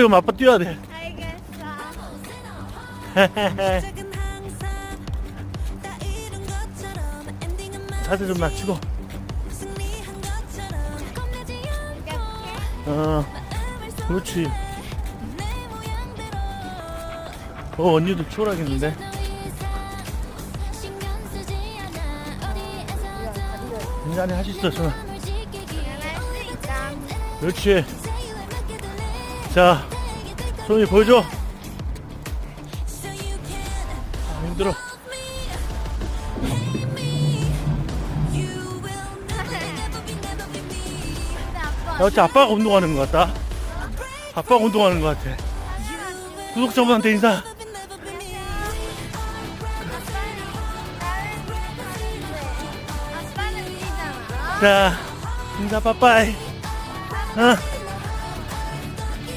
빼면 아빠 뛰어야 돼. 알겠어. 자세 좀 낮추고. 어, 그렇지. 어, 언니도 추월하겠는데. 인간이 할수 있어, 전화. 할수. 그렇지. 자, 손이 보여줘. 아, 힘들어. 야, 어째 아빠가 운동하는 것 같다. 아빠가 운동하는 것 같아. 구독자분한테 인사. 자, 인사 빠빠이. 어.